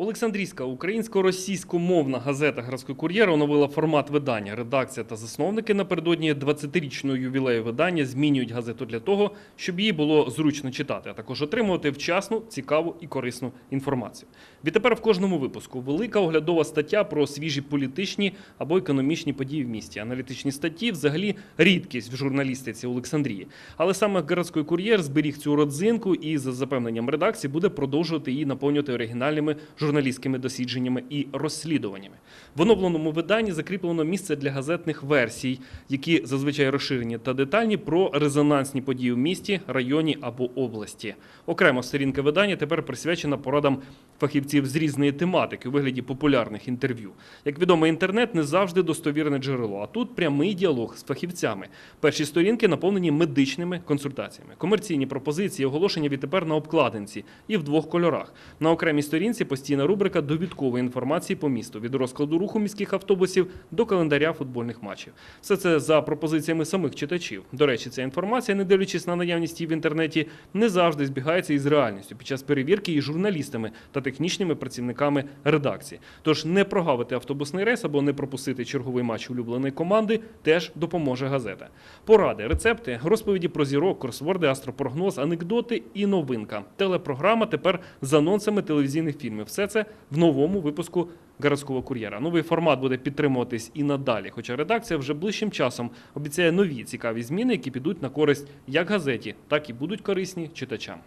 Олександрійська українсько-російськомовна газета «Градський кур'єр» оновила формат видання. Редакція та засновники напередодні 20-річного ювілею видання змінюють газету для того, щоб її було зручно читати, а також отримувати вчасну, цікаву і корисну інформацію. Відтепер в кожному випуску велика оглядова стаття про свіжі політичні або економічні події в місті. Аналітичні статті взагалі рідкість в журналістиці Олександрії. Але саме «Градський кур'єр зберіг цю родзинку і, за запевненням редакції, буде продовжувати її наповнювати оригінальними журналістськими дослідженнями і розслідуваннями. В оновленому виданні закріплено місце для газетних версій, які зазвичай розширені та детальні про резонансні події в місті, районі або області. Окремо сторінка видання тепер присвячена порадам фахівців з різної тематики у вигляді популярних інтерв'ю. Як відомо, інтернет не завжди достовірне джерело, а тут прямий діалог з фахівцями. Перші сторінки наповнені медичними консультаціями. Комерційні пропозиції, оголошення відтепер на обкладинці і в двох кольорах. На окремій сторінці постійна рубрика довідкової інформації по місту від розкладу руху міських автобусів до календаря футбольних матчів. Все це за пропозиціями самих читачів. До речі, ця інформація, не дивлячись на наявність її в інтернеті, не завжди збігається із реальністю під час перевірки і журналістами та технічними працівниками редакції. Тож не прогавити автобусний рейс або не пропустити черговий матч улюбленої команди теж допоможе газета. Поради, рецепти, розповіді про зірок, кросворди, астропрогноз, анекдоти і новинка. Телепрограма тепер з анонсами телевізійних фільмів. Все це в новому випуску городського кур'єра. Новий формат буде підтримуватись і надалі. Хоча редакція вже ближчим часом обіцяє нові цікаві зміни, які підуть на користь як газеті, так і будуть корисні читачам.